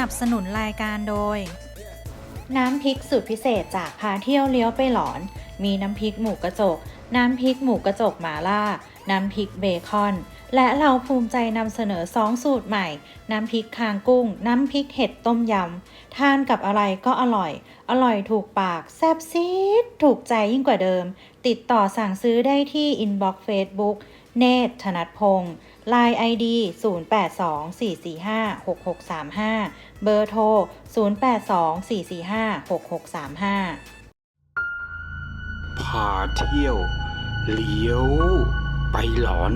นับสนุนรายการโดย น้ำพริกสูตรพิเศษจากพาเที่ยวเลี้ยวไปหลอน มีน้ำพริกหมูกระจก น้ำพริกหมูกระจกหมาล่า น้ำพริกเบคอน และเราภูมิใจนำเสนอ2สูตรใหม่ น้ำพริกคางกุ้ง น้ำพริกเห็ดต้มยำ ทานกับอะไรก็อร่อย อร่อยถูกปากแซ่บซีดถูกใจยิ่งกว่าเดิม ติดต่อสั่งซื้อได้ที่อินบ็อกซ์เฟซบุ๊กเนตธนัทพงศ์ Line ID 0824456635 เบอร์โทร 0824456635 พาเที่ยว เลี้ยว ไปหลอน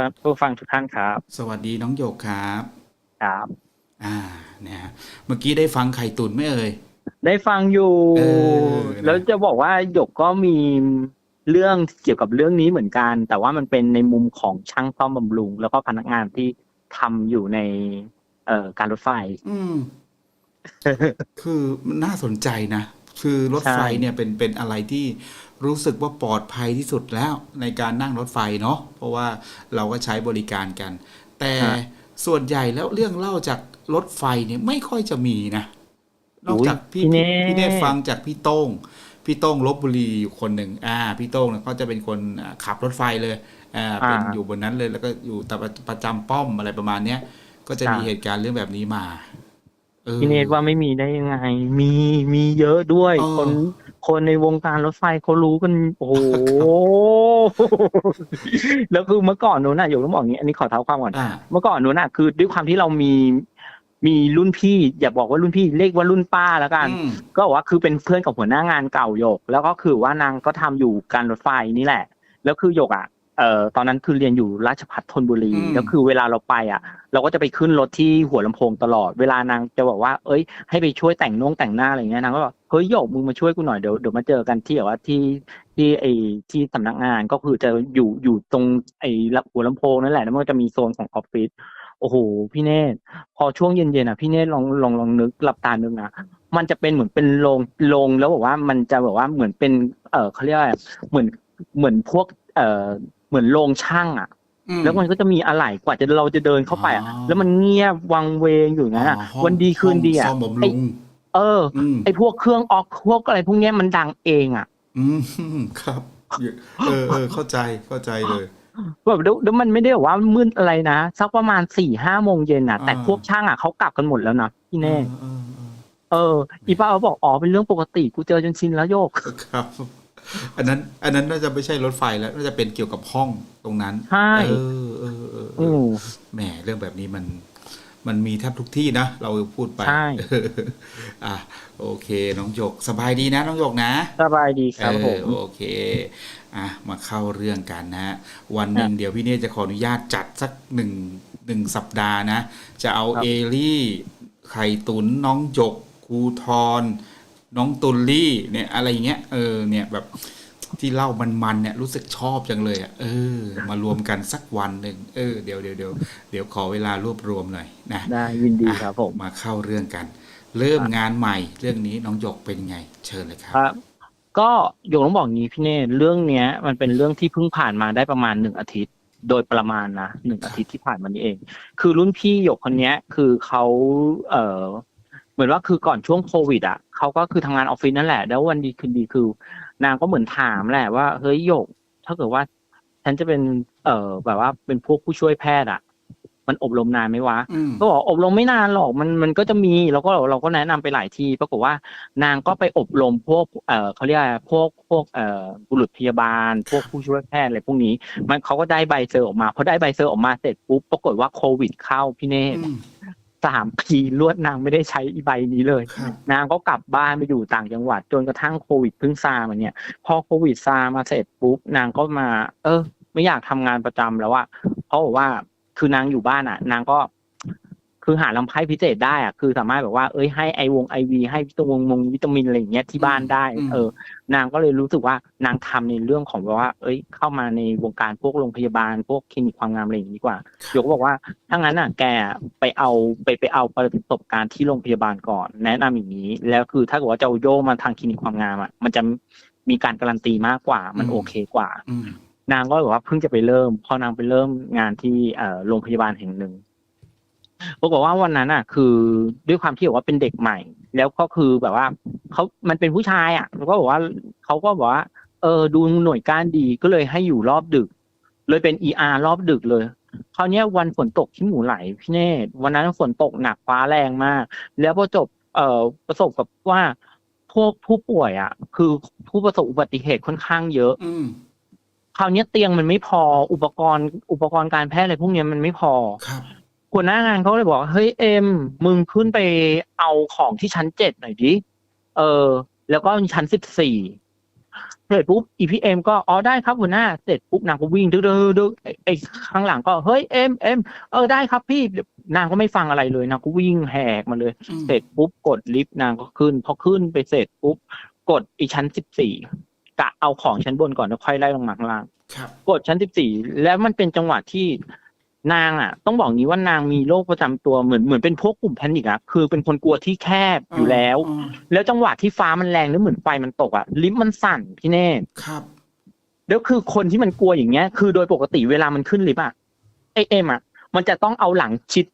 ครับผู้ฟังทุกท่านครับ สวัสดีน้องโยกครับ ครับ อ่าเนี่ยฮะเมื่อกี้ได้ฟังไข่ตุนไหมเอ่ย ได้ฟังอยู่ เออนะแล้วจะบอกว่าหยกก็มีเรื่องเกี่ยวกับเรื่องนี้เหมือนกัน แต่ว่ามันเป็นในมุมของช่างซ่อมบำรุง แล้วก็พนักงานที่ทำอยู่ใน เอ่อการรถไฟ อืม คือมันน่าสนใจนะ คือรถไฟใช่ เนี่ยเป็นเป็นอะไรที่ รู้สึกว่าปลอดภัยที่สุดแล้วในการนั่งรถไฟเนาะเพราะว่าเราก็ใช้บริการกัน แต่ส่วนใหญ่แล้วเรื่องเล่าจากรถไฟเนี่ยไม่ค่อยจะมีนะ นอกจากพี่อุ๊ยพี่พี่เน่พี่เนตฟังจากพี่โต้งพี่โต้งลบบุรีอยู่คนหนึ่งอ่า พี่โต้งเนี่ยเขาจะเป็นคนอ่าขับรถไฟเลยอ่าเป็นอ่าอยู่บนนั้นเลยแล้วก็อยู่แต่ประจำป้อมอะไรประมาณเนี้ยก็จะมีอ่าเหตุการณ์เรื่องแบบนี้มาออพี่เนตว่าไม่มีได้ยังไง มีมีเยอะด้วยเออคน คนในวงการรถไฟเขารู้กัน โอ้โห แล้วคือเมื่อก่อนนู้นน่ะหยกต้องบอกอย่างนี้ อันนี้ขอเท้าความก่อนอ่าเมื่อก่อนนู้นน่ะคือด้วยความที่เรามีมีรุ่นพี่ อย่าบอกว่ารุ่นพี่เรียกว่ารุ่นป้าแล้วกันอืมก็บอกว่าคือเป็นเพื่อนกับหัวหน้างานเก่าหยก แล้วก็คือว่านางก็ทำอยู่การรถไฟนี่แหละ แล้วคือหยกอะ เอ่อตอนนั้นคือเรียนอยู่ราชพัฒธนบุรีอืม แล้วคือเวลาเราไปอะ เราก็จะไปขึ้นรถที่หัวลำโพงตลอดเวลานางจะบอกว่า เอ้ย ให้ไปช่วยแต่งนงแต่งหน้าอะไรเงี้ยนางก็บอกเฮ้ยหยกมึงมาช่วยกูหน่อยเดี๋ยวเดี๋ยวมาเจอกันที่แบบว่าที่ที่ไอที่สำนักงานก็คือจะอยู่อยู่ตรงไอหัวลำโพงนั่นแหละแล้วมันก็จะมีโซนของออฟฟิศโอ้โหพี่เนตรพอช่วงเย็นๆอะพี่เนตรลองลองลองนึกหลับตานึกนะ มันจะเป็นเหมือนเป็นโรงโรงแล้วบอกว่ามันจะแบบว่าเหมือนเป็น เออเขาเรียกว่าอะไรเหมือนเหมือนพวก เออ เหมือนโรงช่างอะ อืม แล้วมันก็จะมีอะไหล่กว่าจะเราจะเดินเข้าไปอะอ๋อ แล้วมันเงียบวังเวงอยู่อย่างนั้นอะอ๋อห้องวันดีคืนดีอะห้องซ่อมบำไอ้รุงเอออืมไอพวกเครื่องออกพวกอะไรพวกเนี้ยมันดังเองอะ อืมครับเออเออเข้าใจเข้าใจเลย แบบแล้วแล้วมันไม่ได้แบบว่ามืดอะไรนะสักประมาณสี่ห้าโมงเย็นอะแต่อ่า พวกช่างอะเขากลับกันหมดแล้วนะพี่แน่เออเออเอออีป้าเขาบอกอ๋อเป็นเรื่องปกติกูเจอจนชินแล้วโยกเออครับ อันนั้น อันนั้นน่าจะไม่ใช่รถไฟแล้วน่าจะเป็นเกี่ยวกับห้องตรงนั้นใช่เออเออเออเออือมแหมเรื่องแบบนี้มัน มันมีแทบทุกที่นะ เราพูดไปใช่เอออะโอเค น้องหยกสบายดีนะ น้องหยกนะสบายดีครับผมเออโอเคอะมาเข้าเรื่องกันนะฮะวันหนึ่งเดี๋ยวพี่เนตจะขออนุญาตจัดสักหนึ่งหนึ่งสัปดาห์นะ จะเอาครับเอลี่ไข่ตุนน้องหยกครูทอน น้องตุลลี่เนี่ยอะไรอย่างเงี้ยเออเนี่ยแบบที่เล่ามันๆเนี่ยรู้สึกชอบจังเลยอะเออ มารวมกันสักวันหนึ่งเออเดี๋ยวเดี๋ยวเดี๋ยวเดี๋ยวขอเวลารวบรวมหน่อยนะได้ยินดีครับผมมาเข้าเรื่องกัน เริ่มงานใหม่เรื่องนี้น้องหยกเป็นไง เชิญเลยครับครับก็โยงต้องบอกงี้พี่เน่เรื่องเนี้ย มันเป็นเรื่องที่เพิ่งผ่านมาได้ประมาณหนึ่งอาทิตย์ โดยประมาณนะหนึ่งอาทิตย์ที่ผ่านมานี้เอง คือรุ่นพี่หยกคนเนี้ยคือเขาเอ่อเห มือนว่าคือก่อนช่วงโควิดอะเขาก็คือทำงานออฟฟิศนั่นแหละ แล้ววันดีคืนดีคือ นางก็เหมือนถามแหละว่าเฮ้ยหยก ถ้าเกิดว่าฉันจะเป็น เอ่อแบบว่าเป็นพวกผู้ช่วยแพทย์อะ มันอบรมนานไหมวะอืมก็บอกอบรมไม่นานหรอกมันมันก็จะมีเราก็เราก็แนะนำไปหลายที่ปรากฏว่า นางก็ไปอบรมพวก เอ่อเขาเรียกอะไรพวกพวกเอ่อบุรุษพยาบาล พวกผู้ช่วยแพทย์อะไรพวกนี้ มันเขาก็ได้ใบเซอร์ออกมาพอได้ใบเซอร์ออกมาเสร็จปุ๊บปรากฏว่าโควิดเข้าพี่เนตอืม สามปีรวดนางไม่ได้ใช้อีใบนี้เลยครับนางก็กลับบ้านไปอยู่ต่างจังหวัด จนกระทั่งโควิดเพิ่งซามาเนี่ย พอโควิดซามาเสร็จปุ๊บนางก็มา เออ ไม่อยากทำงานประจำแล้วอะเพราะว่าคือนางอยู่บ้านอะนางก็ คืคือหาลำไส้พิเศษได้อะคือสามารถแบบว่าเอ้ยให้ไอวงไอวีให้วิตามินมงวิตามินอะไรอย่างเงี้ยที่บ้านได้อืมเออ นางก็เลยรู้สึกว่านางทำในเรื่องของแบบว่า เอ้ย เข้ามาในวงการพวกโรงพยาบาลพวกคลินิกความงามอะไรอย่างนี้ดีกว่าโยกก็บอกว่าถ้างั้นอะแกไปเอาไปไปเอาประสบการณ์ที่โรงพยาบาลก่อน แนะนำอย่างนี้ แล้วคือถ้าเกิดว่าจะเอาโยกมาทางคลินิกความงามอะมันจะมีการการันตีมากกว่า มันอืมโอเคกว่าอืมนางก็แบบว่าเพิ่งจะไปเริ่ม พอนางไปเริ่มงานที่เอ่อโรงพยาบาลแห่งหนึ่ง ปรากฏว่าวันนั้นอะ คือด้วยความที่แบบว่าเป็นเด็กใหม่ แล้วก็คือแบบว่าเขามันเป็นผู้ชายอะแล้วก็บอกว่าเขาก็บอกว่า เออดูหน่วยก้านดีก็เลยให้อยู่รอบดึก เลยเป็น ER รอบดึกเลยคราวเนี้ยวันฝนตกที่หมูไหลพี่เนตรวันนั้นฝนตกหนักฟ้าแรงมาก แล้วพอจบเอ่อประสบกับว่าพวกผู้ป่วยอะ คือผู้ประสบอุบัติเหตุค่อนข้างเยอะอืมคราวเนี้ยเตียงมันไม่พออุปกรณ์ อุปกรณ์การแพทย์อะไรพวกเนี้ยมันไม่พอครับ หัวหน้างานเขาเลยบอกว่าเฮ้ยเอ็มมึงขึ้นไปเอาของที่ชั้นเจ็ดหน่อยดิเออ แล้วก็ชั้นสิบสี่เสร็จปุ๊บอีพีเอ็มก็อ๋อได้ครับหัวหน้าเสร็จปุ๊บนางก็วิ่งดึ๊ดดึ๊ดดึ๊ดไอ้ไอ้ข้างหลังก็เฮ้ยเอ็มเอ็มเออได้ครับพี่นางก็ไม่ฟังอะไรเลยนางก็วิ่งแหกมาเลยอืมเสร็จปุ๊บกดลิฟต์นางก็ขึ้นพอขึ้นไปเสร็จปุ๊บกดอีชั้นสิบสี่กะเอาของชั้นบนก่อนแล้วค่อยไล่ลงมาข้างล่างครับกดชั้นสิบสี่แล้วมันเป็นจังหวะที่ นางอะ ต้องบอกงี้ว่านางมีโรคประจำตัวเหมือนเหมือนเป็นพวกกลุ่มแพนิคอะคือเป็นคนกลัวที่แคบอยู่แล้วอืมแล้วจังหวะที่ฟ้ามันแรงแล้วเหมือนไฟมันตกอะลิฟต์มันสั่นพี่เน่ครับแล้วคือคนที่มันกลัวอย่างเงี้ย คือโดยปกติเวลามันขึ้นลิฟต์อะไอเอ็มอะ มันจะต้องเอาหลังชิด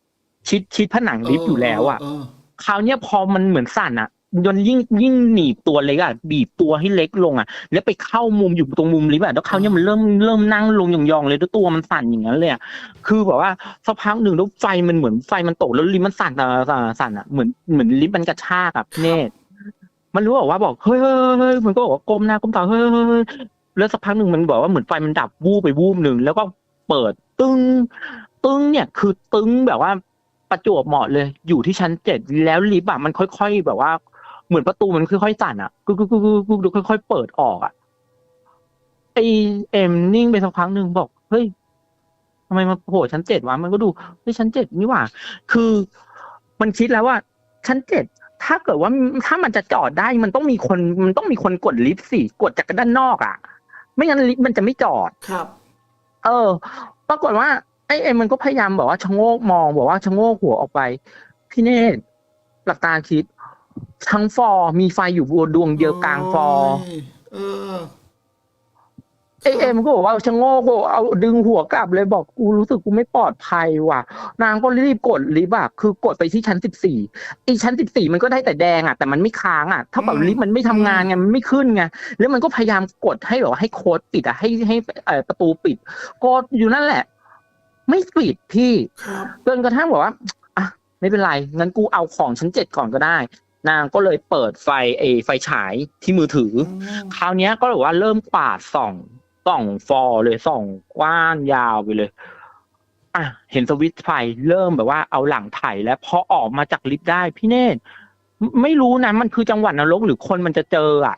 ชิดชิดผนังลิฟต์อยู่แล้วอะเออคราวเนี้ยพอมันเหมือนสั่นอะ จนยิ่งยิ่งหนีบตัวเล็กอะบีบตัวให้เล็กลงอะ แล้วไปเข้ามุมอยู่ตรงมุมลิฟต์อะแล้วคราวเนี้ยมันเริ่มเริ่มนั่งลงยองๆเลยแล้วตัวมันสั่นอย่างนั้นเลยอะคือแบบว่าสักพักหนึ่งแล้วไฟมันเหมือนไฟมันตกแล้วลิฟต์มันสั่นอะสั่นอะสั่นอะเหมือนเหมือนลิฟต์มันกระชากอะพี่เนตรมันรู้บอกว่าบอกเฮ้ยเฮ้ยเฮ้ยมันก็บอกว่าก้มหน้าก้มตาเฮ้ยเฮ้ยเฮ้ยแล้วสักพักหนึ่งมันบอกว่าเหมือนไฟมันดับวูบไปวูบหนึ่งแล้วก็เปิดตึ้งตึ้งเนี่ยคือตึ้งแบบว่าประจวบเหมาะเลย อยู่ที่ชั้นเจ็ดแล้วลิฟต์อะมันค่อย ๆ แบบว่า เหมือนประตูมันค่อยๆสั่นอะกึกกึกกึกกึกกึกกึกค่อยๆเปิดออกอะไอเอ็มนิ่งไปสักพักหนึ่งบอกเฮ้ยทำไมมาโผล่ชั้นเจ็ดวะมันก็ดูเฮ้ยชั้นเจ็ดนี่หว่า คือมันคิดแล้วว่าชั้นเจ็ดถ้าเกิดว่าถ้ามันจะจอดได้มันต้องมีคนมันต้องมีคนกดลิฟต์สิกดจากด้านนอกอะ ไม่งั้นลิฟต์มันจะไม่จอดครับ เออ ปรากฏว่าไอ้เอ็มมันก็พยายามบอกว่าชะโงกมองบอกว่าชะโงกหัวออกไป พี่เนตรหลักตาคิด ทั้งฟอร์มีไฟอยู่บนดวงเดียวกลางฟอร์โยเออไอ้เอ็มก็บอกว่าชะโงกบอกเอาดึงหัวกลับเลยบอกกูรู้สึกกูไม่ปลอดภัยว่ะ นางก็รีบกดลิฟต์อะคือกดไปที่ชั้นสิบสี่ไอ้ชั้นสิบสี่มันก็ได้แต่แดงอะแต่มันไม่ค้างอะเท่ากับอืมลิฟต์มันไม่ทำงานไงมันไม่ขึ้นไงแล้วมันก็พยายามกดให้แบบว่าให้โค้ดปิดอะให้ให้เอ่อประตูปิดกดอยู่นั่นแหละ ไม่ปิดพี่ครับจนกระทั่งบอกว่าอะไม่เป็นไรงั้นกูเอาของชั้นเจ็ดก่อนก็ได้ นางก็เลยเปิดไฟเอไฟฉายที่มือถืออคราวเนี้ยก็แบบว่าเริ่มกวาดส่องส่องฟอร์เลยส่องกว้านยาวไปเลย อะเห็นสวิตช์ไฟเริ่มแบบว่าเอาหลังไถแล้วพอออกมาจากลิฟต์ได้พี่เนตรไม่ไม่รู้นะมันคือจังหวัดนรกหรือคนมันจะเจออะ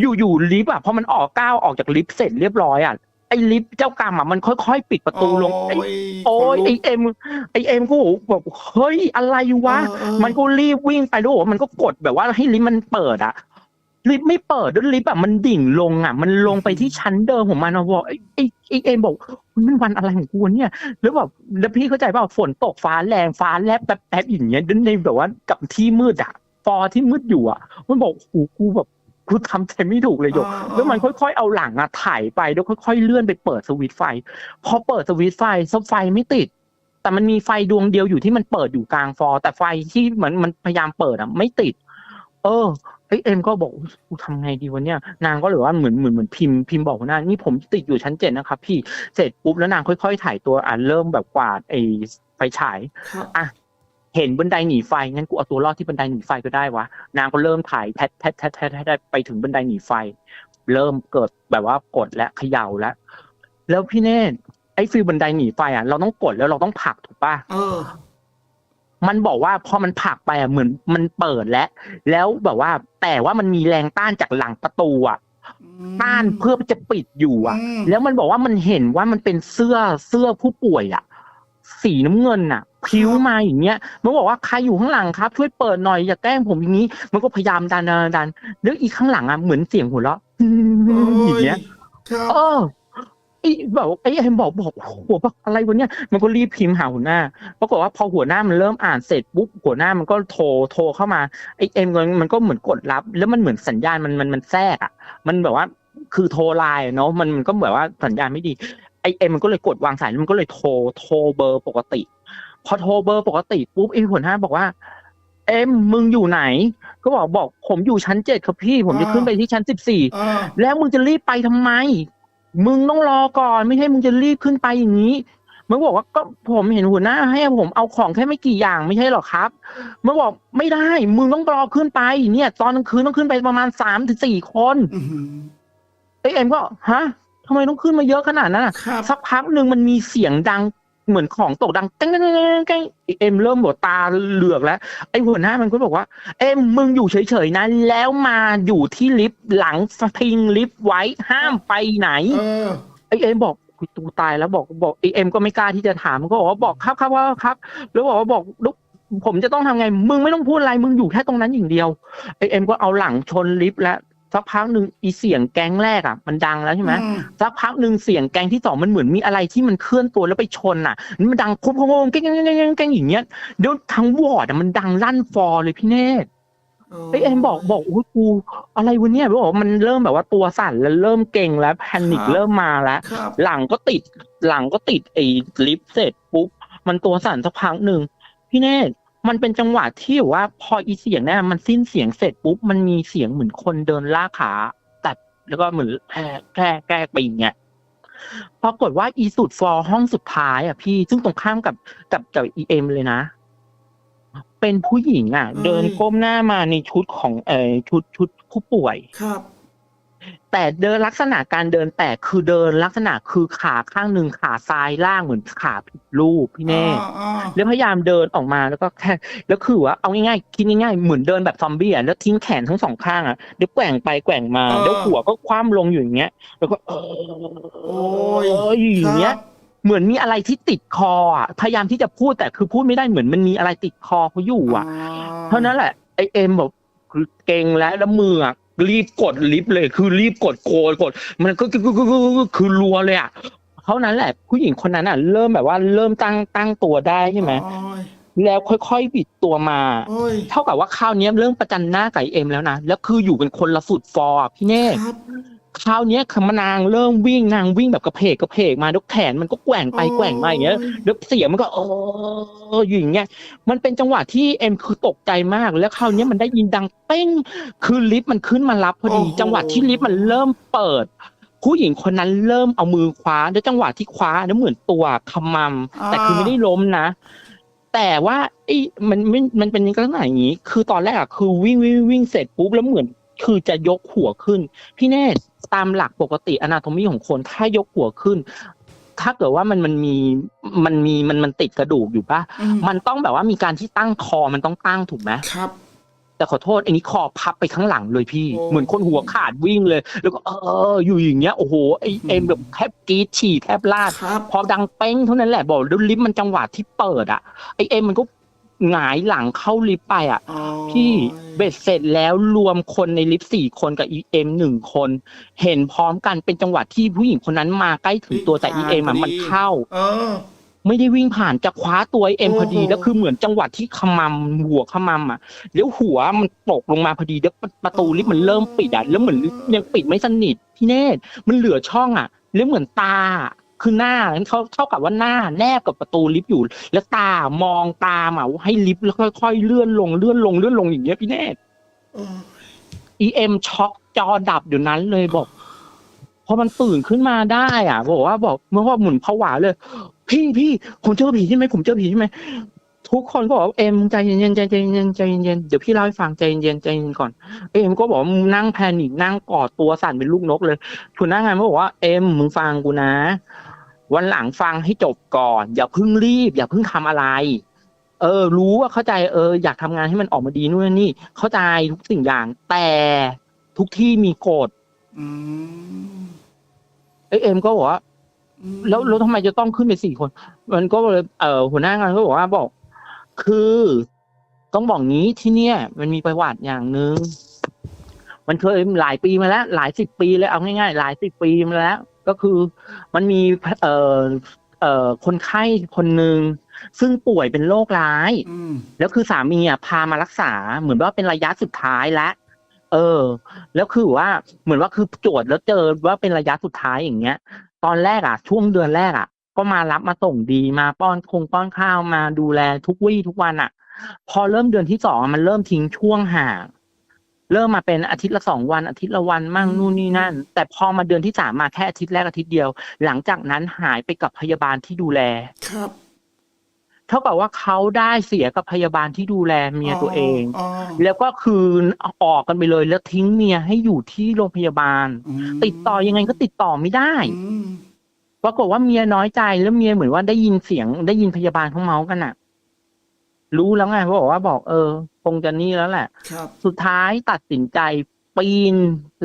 อยู่อยู่ลิฟต์อะพอมันออกก้าวออกจากลิฟต์เสร็จเรียบร้อยอะ ไอ้ลิฟต์เจ้ากรรมอะมันค่อยๆ ปิดประตูลงไอ้โอ้ยไอเอ็มไอเอ็มก็บอกเฮ้ยอะไรวะเออเออ มันก็รีบวิ่งไปแล้วบอกว่ามันก็กดแบบว่าให้ลิฟต์มันเปิดอะลิฟต์ไม่เปิดด้วยลิฟต์แบบมันดิ่งลงอะมันลงไปที่ชั้นเดิมของมันอะบอกไอไอไอเอ็มบอกมันวันอะไรของกูวะเนี่ย แล้วแบบแล้วพี่เข้าใจเปล่าฝนตกฟ้าแรงฟ้าแลบแป๊บแป๊บอย่างเงี้ยในแบบว่ากับที่มืดอะฟอร์ที่มืดอยู่อะมันบอกโอ้โหกูแบบ กูทำใจไม่ถูกเลยหยกเออแล้วมันค่อยๆเอาหลังอะถ่ายไปแล้วค่อยๆเลื่อนไปเปิดสวิตช์ไฟ พอเปิดสวิตช์ไฟสไฟไม่ติด แต่มันมีไฟดวงเดียวอยู่ที่มันเปิดอยู่กลางฟอร์แต่ไฟที่เหมือนมันพยายามเปิดอะไม่ติด เออไอเอ็มก็บอกอุ๊ยกูทำไงดีวะเนี่ยนางก็เลยว่าเหมือนเหมือนเหมือนพิมพ์พิมพ์บอกว่านานี่ผมติดอยู่ชั้นเจ็ดนะครับพี่เสร็จปุ๊บแล้วนางค่อยๆถ่ายตัวอะเริ่มแบบกวาดไอไฟฉายครับ เห็นบันไดหนีไฟงั้นกูเอาตัวรอดที่บันไดหนีไฟก็ได้วะนางก็เริ่มถ่ายแทดแทดแทดแทดแทดไปถึงบันไดหนีไฟ เริ่มเกิดแบบว่ากดและเขย่าแล้วแล้วพี่เน่ไอ้ฟิลบันไดหนีไฟอะเราต้องกดแล้วเราต้องผลักถูกปะเออมันบอกว่าพอมันผลักไปอะเหมือนมันเปิดแล้ว แล้วแบบว่า แต่ว่ามันมีแรงต้านจากหลังประตูอะต้านเพื่อจะปิดอยู่อะอืมแล้วมันบอกว่ามันเห็นว่ามันเป็นเสื้อเสื้อผู้ป่วยอะ สีน้ำเงินอะ พิ้วมาอย่างเงี้ย มันบอกว่าใครอยู่ข้างหลังครับ ช่วยเปิดหน่อยอย่าแกล้งผมอย่างนี้ มันก็พยายามดันดันดันแล้วอีกข้างหลังอะเหมือนเสียงหัวเราะอย่างเงี้ยครับเออไอ้แบบไอ้เอ็มบอกบอกโอ้โหบอกอะไรวะเนี่ยมันก็รีบพิมพ์หาหัวหน้าปรากฏว่าพอหัวหน้ามันเริ่มอ่านเสร็จปุ๊บหัวหน้ามันก็โทรโทรเข้ามาไอ้เอ็มมันมันก็เหมือนกดรับ แล้วมันเหมือนสัญญาณมันมันมันแทรกอะ มันแบบว่าคือโทรไลน์อะเนาะมันมันก็แบบว่าสัญญาณไม่ดีไอเอ็มมันก็เลยกดวางสายแล้วมันก็เลยโทรโทรเบอร์ปกติ พอโทรเบอร์ปกติปุ๊บไอ้หัวหน้าบอกว่า เอ็มมึงอยู่ไหน ก็บอกบอกผมอยู่ชั้นเจ็ดครับพี่ ผมจะขึ้นไปที่ชั้นสิบสี่อ่าแล้วมึงจะรีบไปทำไม มึงต้องรอก่อนไม่ใช่มึงจะรีบขึ้นไปอย่างนี้มันบอกว่าก็ผมเห็นหัวหน้าให้ผมเอาของแค่ไม่กี่อย่างไม่ใช่หรอครับมันบอกไม่ได้มึงต้องรอขึ้นไปเนี่ย ตอนกลางคืนต้องขึ้นไปประมาณสามถึงสี่คนอื้อหือเอ้ยเอ็มก็ฮะทำไมต้องขึ้นมาเยอะขนาดนั้นอะครับสักพักหนึ่งมันมีเสียงดัง เหมือนของตกดังแก้งแก้งแก้งแก้งไอ้เอ็มเริ่มหัวตาเหลือกแล้ว ไอ้หัวหน้ามันก็บอกว่า เอ็มมึงอยู่เฉยๆนะแล้วมาอยู่ที่ลิฟต์หลังทิ้งลิฟต์ไว้ห้ามไปไหนเออไอเอ็มบอกกูตูตายแล้วบอกบอกไอเอ็มก็ไม่กล้าที่จะถามมันก็บอกว่าบอกครับครับว่าครับ แล้วบอกว่าบอกลูกผมจะต้องทำไง มึงไม่ต้องพูดอะไร มึงอยู่แค่ตรงนั้นอย่างเดียวไอเอ็มก็เอาหลังชนลิฟต์แล้ว สักพักหนึ่งอีเสียงแก๊งแรกอะ มันดังแล้วใช่ไหมอืมสักพักหนึ่งเสียงแก๊งที่สองมันเหมือนมีอะไรที่มันเคลื่อนตัวแล้วไปชนอะมันดังคุ้มคุ้มแก๊งแก๊งแก๊งแก๊งแก๊งอย่างเงี้ยเดี๋ยวทั้งวอร์ดอะมันดังลั่นฟอร์เลยพี่เนตรไอเอ็มบอกบอกโอ้ยกูอะไรวะเนี่ยบอกว่ามันเริ่มแบบว่าตัวสั่นแล้วเริ่มเก่งแล้วแพนิคครับเริ่มมาแล้วครับหลังก็ติดหลังก็ติดไอ้ลิฟต์เสร็จปุ๊บมันตัวสั่นสักพักหนึ่งพี่เนตร มันเป็นจังหวะที่แบบว่าพออีเสียงเนี่ยมันสิ้นเสียงเสร็จปุ๊บมันมีเสียงเหมือนคนเดินล่ากขา ตัดแล้วก็เหมือนแพร่แพร่แกล้ไปอย่างเงี้ยปรากฏว่าอีสุดฟอร์ห้องสุดท้ายอะพี่ซึ่งตรงข้ามกับกับกับอีเอ็มเลยนะ เป็นผู้หญิงอะเอ้ยเดินก้มหน้ามาในชุดของเออชุดชุดผู้ป่วยครับ แต่เดินลักษณะการเดินแปลกคือเดินลักษณะคือขาข้างหนึ่งขาซ้ายล่างเหมือนขาผิดรูปพี่เน่อ่าอ่าแล้วพยายามเดินออกมาแล้วก็แค่แล้วคือว่าเอาง่ายๆคิดง่ายๆเหมือนเดินแบบซอมบี้อะแล้วทิ้งแขนทั้งสองข้างอะเดี๋ยวแกว่งไปแกว่งมาแล้วหัวก็คว่ำลงอยู่อย่างเงี้ย แล้วก็เออโอ้ยอย่างเงี้ยครับเหมือนมีอะไรที่ติดคออะพยายามที่จะพูดแต่คือพูดไม่ได้เหมือนมันมีอะไรติดคอเขาอยู่อะเท่านั้นแหละไอเอ็มบอกคือเก่งแล้วแล้วมืออะ รีบกดลิฟต์เลย คือรีบกดโกดกด มันก็คือคือคือคือรัวเลยอะเท่านั้นแหละ ผู้หญิงคนนั้นอะ เริ่มแบบว่าเริ่มตั้งตั้งตัวได้ใช่ไหมโอ้ยแล้วค่อยๆบิดตัวมาโอ้ยเท่ากับว่าคราวเนี้ยเริ่มประจันหน้ากับไอ้เอ็มแล้วนะ แล้วคืออยู่เป็นคนละสุดฟอร์อะพี่เน่ ครับคราวเนี้ยคำนางเริ่มวิ่งนางวิ่งแบบกระเพกกระเพกมาแล้วแขนมันก็แกว่งไปแกว่งมาอย่างเงี้ยแล้วเสียงมันก็เอออยู่อย่างเงี้ยมันเป็นจังหวะที่เอ็มคือตกใจมาก แล้วคราวเนี้ยมันได้ยินดังเป้งคือลิฟต์มันขึ้นมารับพอดีโอ้โหจังหวะที่ลิฟต์มันเริ่มเปิด ผู้หญิงคนนั้นเริ่มเอามือคว้าแล้วจังหวะที่คว้าแล้วเหมือนตัวขมำแต่คือไม่ได้ล้มนะแต่ว่าไอ้มันมันมันเป็นลักษณะอย่างนี้ คือตอนแรกอะคือวิ่งวิ่งวิ่งเสร็จปุ๊บแล้วเหมือน คือจะยกหัวขึ้น พี่เนตตามหลักปกติอนาโทมีของคนถ้ายกหัวขึ้น ถ้าเกิดว่ามันมันมีมันมีมันมันติดกระดูกอยู่ปะอืมมันต้องแบบว่ามีการที่ตั้งคอมันต้องตั้งถูกไหมครับแต่ขอโทษอันนี้คอพับไปข้างหลังเลยพี่โอ้เหมือนคนหัวขาดวิ่งเลย แล้วก็เอออยู่อย่างเงี้ยโอ้โหไอเอ็มแบบแทบกรีดฉี่แทบลาดครับพอดังเป้งเท่านั้นแหละบอกแล้วลิฟต์มันจังหวะที่เปิดอะไอเอ็มมันก็ หงายหลังเข้าลิฟต์ไปอะโอ้ยพี่เบ็ดเสร็จแล้วรวมคนในลิฟต์สี่คนกับ EM หนึ่งคน เห็นพร้อมกันเป็นจังหวะที่ผู้หญิงคนนั้นมาใกล้ถึงตัวแต่ EM อะมันเข้าเออไม่ได้วิ่งผ่านจะคว้าตัวเอ็มโอ้พโหอดีแล้วคือเหมือนจังหวะที่ขมำหัวขมำอะแล้วหัวมันตกลงมาพอดีแล้วประประตูลิฟต์มันเริ่มปิดอะแล้วเหมือนยังปิดไม่สนิทพี่เนตรมันเหลือช่องอะแล้วเหมือนตา คือหน้าเขาเท่ากับว่าหน้าแนบกับประตูลิฟต์อยู่ แล้วตามองตามอะให้ลิฟต์แล้วค่อยๆเลื่อนลงเลื่อนลงเลื่อนลงอย่างเงี้ยพี่เนตรเออ EM ช็อกจอดับอยู่นั้นเลยบอกพอมันตื่นขึ้นมาได้อะ บอกว่าบอกเมื่อว่าหมุนผวาเลย พี่พี่ผมเจอผีใช่ไหมผมเจอผีใช่ไหมทุกคนก็บอกว่าเอ็มใจเย็นๆใจเย็นๆใจเย็นๆเดี๋ยวพี่เล่าให้ฟังใจเย็นๆใจเย็นก่อนเอ็มก็บอกว่ามึงนั่งแพนิคนั่งกอดตัวสั่นเป็นลูกนกเลยคุณนั่งไงานบอกว่าเอ็มมึงฟังกูนะ วันหลังฟังให้จบก่อน อย่าเพิ่งรีบ อย่าเพิ่งทำอะไร เออ รู้ว่าเข้าใจเอออยากทำงานให้มันออกมาดีนู่นนนนี่ เข้าใจทุกสิ่งอย่าง แต่ทุกที่มีกฎอืมเอ้ยเอ็มก็บอกว่าแล้วแล้วทำไมจะต้องขึ้นไปสี่คน มันก็เลยเอ่อหัวหน้างานก็บอกว่าบอก คือต้องบอกงี้ที่เนี่ย มันมีประวัติอย่างหนึ่งมันเคยหลายปีมาแล้ว หลายสิบปีเลยเอาง่ายๆหลายสิบปีมาแล้ว ก็คือมันมีเอ่อเอ่อคนไข้คนหนึ่งซึ่งป่วยเป็นโรคร้ายอืมแล้วคือสามีอะพามารักษา เหมือนว่าเป็นระยะสุดท้ายแล้วเออ แล้วคือว่าเหมือนว่าคือตรวจแล้วเจอว่าเป็นระยะสุดท้ายอย่างเงี้ย ตอนแรกอะ ช่วงเดือนแรกอะ ก็มารับมาส่งดีมาป้อนคงป้อนข้าวมาดูแลทุกวี่ทุกวันอะ พอเริ่มเดือนที่สองอะมันเริ่มทิ้งช่วงห่าง เริ่มมาเป็นอาทิตย์ละสองวันอาทิตย์ละวันมั่งนู่นนี่นั่น แต่พอมาเดือนที่สามมาแค่อาทิตย์แรกอาทิตย์เดียว หลังจากนั้นหายไปกับพยาบาลที่ดูแล ครับเท่ากับว่าเขาได้เสียกับพยาบาลที่ดูแลเมียตัวเองอ๋อแล้วก็คือออกกันไปเลยแล้วทิ้งเมียให้อยู่ที่โรงพยาบาลมติดต่อยังไงก็ติดต่อไม่ได้อืมปรากฏว่าเมียน้อยใจแล้วเมียเหมือนว่าได้ยินเสียงได้ยินพยาบาลเขาเมาส์กันอะ รู้แล้วไงเขาบอกว่าบอกเออ คงจะนี่แล้วแหละ ครับ สุดท้ายตัดสินใจ ปีน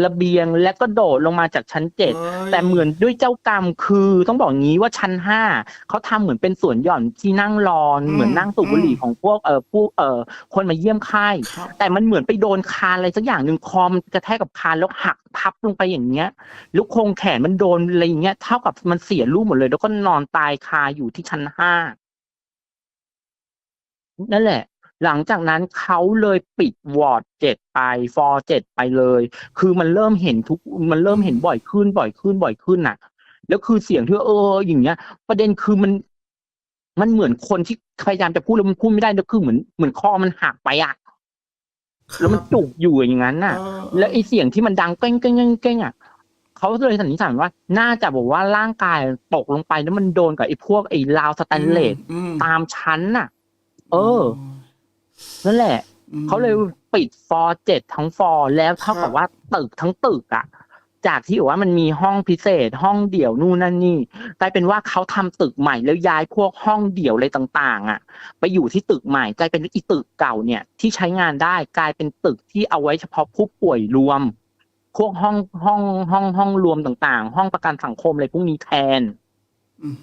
ระเบียงและก็โดดลงมาจากชั้นเจ็ดอ้ยแต่เหมือนด้วยเจ้ากรรมคือต้องบอกงี้ว่าชั้นห้าเขาทำเหมือนเป็นสวนหย่อนที่นั่งรอนเหมือนนั่งสูบบุหรี่ของพวกเอ่อผู้เอ่อคนมาเยี่ยมไข้ครับ แต่มันเหมือนไปโดนคานอะไรสักอย่างหนึ่งคอมนกระแทกกับคานแล้วหักพับลงไปอย่างเงี้ยแล้วโครงแขนมันโดนอะไรอย่างเงี้ยเท่ากับมันเสียรูปหมดเลย แล้วก็นอนตายคาอยู่ที่ชั้นห้า นั่นแหละ หลังจากนั้นเขาเลยปิดวอร์ดเจ็ดไปฟอร์เจ็ดไปเลย คือมันเริ่มเห็นทุกมันเริ่มเห็นบ่อยขึ้นบ่อยขึ้นบ่อยขึ้นน่ะ แล้วคือเสียงที่เอออย่างเงี้ย ประเด็นคือมัน มันเหมือนคนที่พยายามจะพูดแล้วมันพูดไม่ได้แล้วคือเหมือนเหมือนคอมันหักไปอะแล้วมันจุกอยู่อย่างนั้นน่ะเออแล้วไอ้เสียงที่มันดังเก้งเก้งเก้งเก้งอะเขาเลยสันนิษฐานว่า น่าจะบอกว่าร่างกายตกลงไปแล้วมันโดนกับไอ้พวกไอ้ราวสแตนเลสอืมตามชั้นน่ะ เออ นั่นแหละมเขาเลยปิดฟอร์เจ็ดทั้งฟอร์แล้วเท่ากับครับว่าตึกทั้งตึกอะจากที่บอกว่ามันมีห้องพิเศษ ห้องเดี่ยวนู่นนั่นนี่กลายเป็นว่าเขาทำตึกใหม่แล้วย้ายพวกห้องเดี่ยวอะไรต่าง ๆ อะ ไปอยู่ที่ตึกใหม่กลายเป็นอีตึกเก่าเนี่ย ที่ใช้งานได้กลายเป็นตึกที่เอาไว้เฉพาะผู้ป่วยรวมพวกห้องห้องห้องห้องรวมต่าง ๆ ห้องประกันสังคมอะไรพวกนี้แทนอืม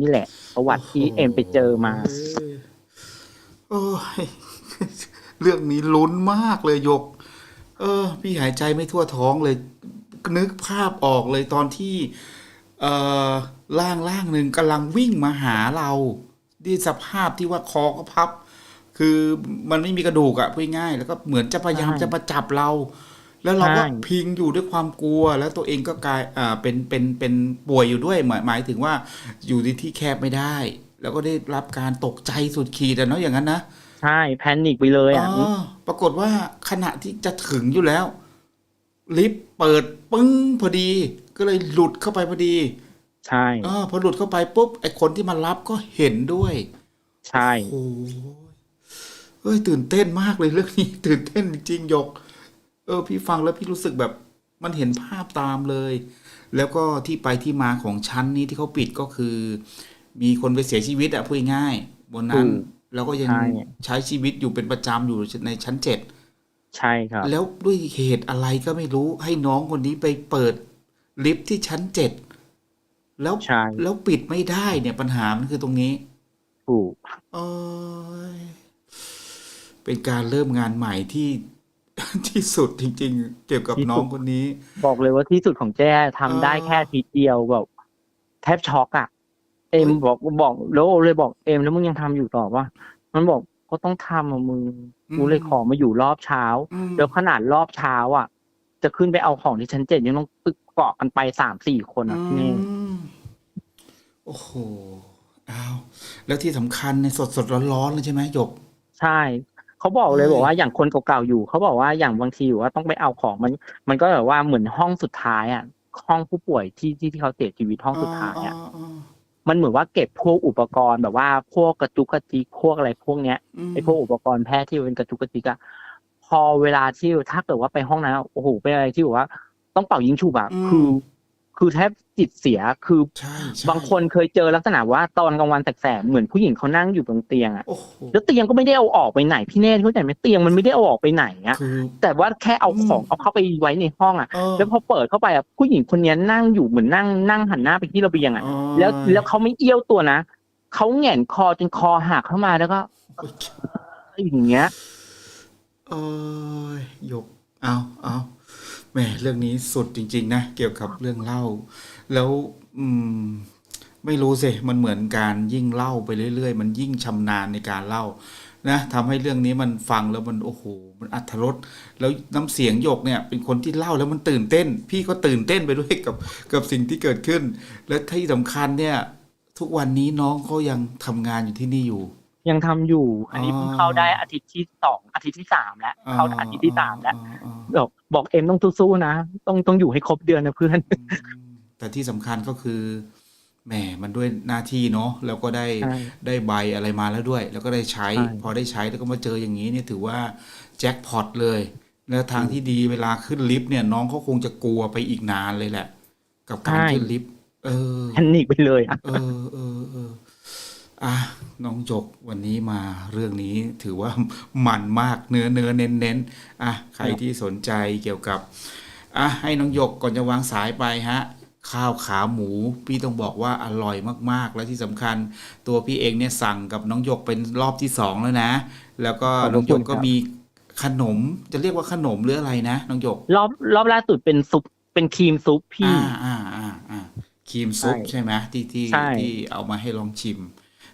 นี่แหละ ประวัติที่เอ็มไปเจอมา โอ้ยเรื่องนี้ลุ้นมากเลยยก เออ พี่หายใจไม่ทั่วท้องเลย นึกภาพออกเลยตอนที่ เอ่อร่างร่างหนึ่งกำลังวิ่งมาหาเราด้วยสภาพที่ว่าคอก็พับ คือมันไม่มีกระดูกอะพูดง่ายๆแล้วก็เหมือนจะพยายามใช่จะมาจับเรา แล้วเราก็ใช่พิงอยู่ด้วยความกลัว แล้วตัวเองก็กลายอ่าเป็นเป็นเป็นป่วยอยู่ด้วยหมายหมายถึงว่าอยู่ในที่แคบไม่ได้ แล้วก็ได้รับการตกใจสุดขีดอะเนาะอย่างนั้นนะใช่แพนิคไปเลยอะอ๋อปรากฏว่าขณะที่จะถึงอยู่แล้ว ลิฟต์เปิดปึ้งพอดี ก็เลยหลุดเข้าไปพอดี ใช่ออพอหลุดเข้าไปปุ๊บไอคนที่มารับก็เห็นด้วย ใช่โอ้โหเฮ้ยตื่นเต้นมากเลยเรื่องนี้ ตื่นเต้นจริงๆหยก เออ พี่ฟังแล้วพี่รู้สึกแบบมันเห็นภาพตามเลย แล้วก็ที่ไปที่มาของชั้นนี้ที่เขาปิดก็คือ มีคนไปเสียชีวิตอะพูดง่ายๆบนนั้นถูกแล้วก็ยังใช่ ใช้ชีวิตอยู่เป็นประจำอยู่ในชั้นเจ็ดใช่ครับ แล้วด้วยเหตุอะไรก็ไม่รู้ให้น้องคนนี้ไปเปิดลิฟต์ที่ชั้นเจ็ดแล้วใช่ แล้วปิดไม่ได้เนี่ยปัญหามันคือตรงนี้ ถูกเอ้ยเป็นการเริ่มงานใหม่ที่ ที่สุดจริง ๆ เกี่ยวกับที่สุด น้องคนนี้ บอกเลยว่าที่สุดของแจ้ทำได้เออแค่ทีเดียวแบบแทบช็อกอะ เอ็มบอกบอกแล้วเลยบอกเอ็มแล้วมึงยังทำอยู่ต่อปะมันบอกก็ต้องทำอะมึงกูเลยขอมาอยู่รอบเช้าอืมแล้วขนาดรอบเช้า อะ จะขึ้นไปเอาของที่ชั้นเจ็ดยังต้องตึกเกาะกันไปสามสี่คนอะพี่เน่อืมโอ้โหอ้าวแล้วที่สำคัญในสดสดๆร้อนๆเลยใช่ไหมหยก ใช่เขาบอกเลยเฮ้ยบอกว่าอย่างคนเก่าๆอยู่ เขาบอกว่าอย่างบางทีอยู่ว่าต้องไปเอาของมัน มันก็แบบว่าเหมือนห้องสุดท้ายอะห้องผู้ป่วยที่ที่ที่เขาเสียชีวิตห้องสุดท้ายอะา มันเหมือนว่าเก็บพวกอุปกรณ์แบบว่าพวกกระจุกกระจิกพวกอะไรพวกเนี้ยมไอ้พวกอุปกรณ์แพทย์ที่เป็นกระจุกกระจิกอะพอเวลาที่ถ้าเกิดว่าไปห้องนั้นอะโอ้โหเป็นอะไรที่แบบว่า ต้องเป่ายิงฉุบอะคือ คือแทบจิตเสียคือใช่ใช่บางคนเคยเจอลักษณะว่าตอนกลางวันแสกๆเหมือนผู้หญิงเขานั่งอยู่บนเตียงอะโอ้โหแล้วเตียงก็ไม่ได้เอาออกไปไหนพี่เนธเข้าใจไหมเตียงมันไม่ได้เอาออกไปไหนอะคือแต่ว่าแค่เอาของอืมเอาเข้าไปไว้ในห้องอะเออแล้วพอเปิดเข้าไปอะผู้หญิงคนนี้นั่งอยู่เหมือนนั่งนั่งหันหน้าไปที่ระเบียงอะอ๋อแล้วแล้วเขาไม่เอี้ยวตัวนะเขาแหง่นคอจนคอหักเข้ามาแล้วก็อย่างเงี้ยเอ้ยหยกเอาเอา แหมเรื่องนี้สุดจริง ๆ นะ เกี่ยวกับเรื่องเล่า แล้ว อืม ไม่รู้สิมันเหมือนการยิ่งเล่าไปเรื่อย ๆ มันยิ่งชำนาญในการเล่านะทำให้เรื่องนี้มันฟังแล้วมันโอ้โหมันอัธรสแล้วน้ำเสียงหยกเนี่ย เป็นคนที่เล่าแล้วมันตื่นเต้น พี่ก็ตื่นเต้นไปด้วยกับกับสิ่งที่เกิดขึ้น และที่สำคัญเนี่ย ทุกวันนี้น้องเขายังทำงานอยู่ที่นี่อยู่ ยังทำอยู่ อันนี้อ๋อเพิ่งเข้าได้อาทิตย์ที่สองอาทิตย์ที่สามแล้วเข้าอาทิตย์ที่สามแล้วอ๋ออ๋ออ๋อบอกบอกเอ็มต้องสู้ๆนะต้องต้องอยู่ให้ครบเดือนนะเพื่อนอืมแต่ที่สำคัญก็คือแหมมันด้วยหน้าที่เนาะแล้วก็ได้ใช่ได้ใบอะไรมาแล้วด้วย แล้วก็ได้ใช้ใช่พอได้ใช้แล้วก็มาเจออย่างนี้เนี่ยถือว่าแจ็คพอตเลยแล้วทางที่ดีเวลาขึ้นลิฟต์เนี่ยน้องเขาคงจะกลัวไปอีกนานเลยแหละ กับการขึ้นลิฟต์เออแพนิกไปเลยอะเออเออเออ อะน้องจกวันนี้มาเรื่องนี้ถือว่ามันมากเนื้อเนื้อเน้นเน้นๆอะใครที่สนใจเกี่ยวกับอะให้น้องหยกก่อนจะวางสายไปฮะ ข้าวขาหมู พี่ต้องบอกว่าอร่อยมากๆ และที่สำคัญ ตัวพี่เองเนี่ยสั่งกับน้องหยกเป็นรอบที่สองแล้วนะ แล้วก็ขอบพระน้องหยกคุณครัก็บมีขนมจะเรียกว่าขนมหรืออะไรนะน้องหยก รอบรอบล่าสุดเป็นซุปเป็นครีมซุปพี่อ่าอ่าอ่าอ่าครีมซุปใช่ใช่ไหมที่ที่ใช่ที่เอามาให้ลองชิม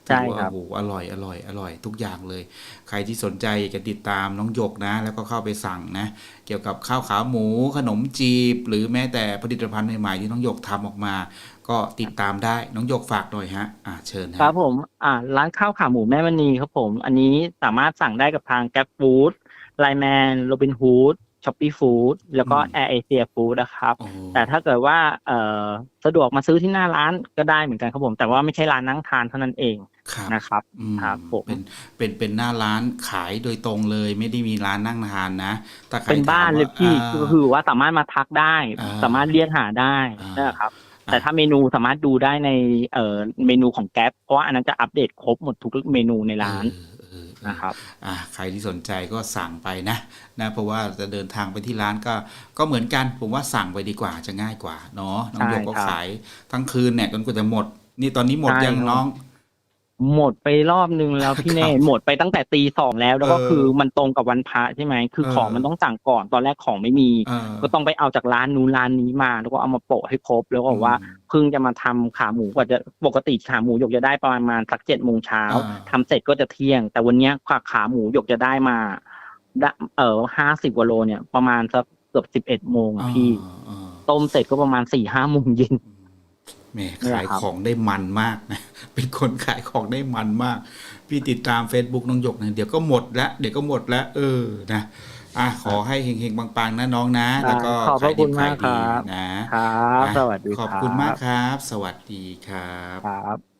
ใช่ถือว่าครับโอ้โหอร่อยอร่อยอร่อย ทุกอย่างเลย ใครที่สนใจอยากจะติดตามน้องหยกนะ แล้วก็เข้าไปสั่งนะ เกี่ยวกับข้าวขาหมูขนมจีบ หรือแม้แต่ผลิตภัณฑ์ใหม่ๆที่น้องหยกทำออกมา ก็ติดตามได้น้องหยกฝากหน่อยฮะ อ่าเชิญฮะครับผมอ่าร้านข้าวขาหมูแม่มณีครับผม อันนี้สามารถสั่งได้กับทางแก p ฟู้ดไลแมนโรบินฮูดช้อปปี้ฟู้ดแล้วก็แอร์เอเชียฟู้ดนะครับโอ้แต่ถ้าเกิดว่าเอ่อสะดวกมาซื้อที่หน้าร้านก็ได้เหมือนกันครับผม แต่ว่าไม่ใช่ร้านนั่งทานเท่านั้นเอง ครับนะครับอืมครับผมเป็นเป็นเป็นหน้าร้านขายโดยตรงเลย ไม่ได้มีร้านนั่งทานนะถ้าใครเป็นบ้านถมเลยพี่อ่าก็คือว่าสามารถมาทักได้อ่าสามารถเรียกหาได้อ่านนะครับอ่าแต่ถ้าเมนูสามารถดูได้ในเอ่อเมนูของแก๊ปเพราะว่าอันนั้นจะอัปเดตครบหมดทุกเมนูในร้านเออเออเออนะครับอะใครที่สนใจก็สั่งไปนะนะเพราะว่าจะเดินทางไปที่ร้านก็ก็เหมือนกัน ผมว่าสั่งไปดีกว่าจะง่ายกว่าเนาะน้องใช่โยกก็ครับขายทั้งคืนเนี่ยจนกว่าจะหมด นี่ตอนนี้หมดใช่ยังครับน้อง หมดไปรอบนึงแล้วพี่ครับเน่หมดไปตั้งแต่ตีสองแล้วแล้วก็เออคือมันตรงกับวันพระใช่ไหมคือเออของมันต้องสั่งก่อนตอนแรกของไม่มีเออก็ต้องไปเอาจากร้านนู้นร้านนี้มา แล้วก็เอามาโปะให้ครบแล้วก็บอกว่าอืมเพิ่งจะมาทำขาหมูกว่าจะปกติขาหมูหยกจะได้ประมาณสักเจ็ดโมงเช้าอ่าทำเสร็จก็จะเที่ยง แต่วันเนี้ยขาขาหมูหยกจะได้มาได้เออห้าสิบกว่าโลเนี่ยประมาณสักเกือบสิบเอ็ดโมงอะพี่อ่าอ่าต้มเสร็จก็ประมาณสี่ห้าโมงเย็น แหมนี่แหขาละยครับของได้มันมากนะเป็นคนขายของได้มันมาก พี่ติดตาม Facebook น้องหยกเนี่ยเดี๋ยวก็หมดแล้วเดี๋ยวก็หมดแล้วเออนะอะขอให้เฮงๆปังๆนะน้องนะ แล้วก็ขอบพระขายดิคุบณขายมากคดีรับนะครับอะสวัสดีขอบครับคุณมากครับ สวัสดีครับครับ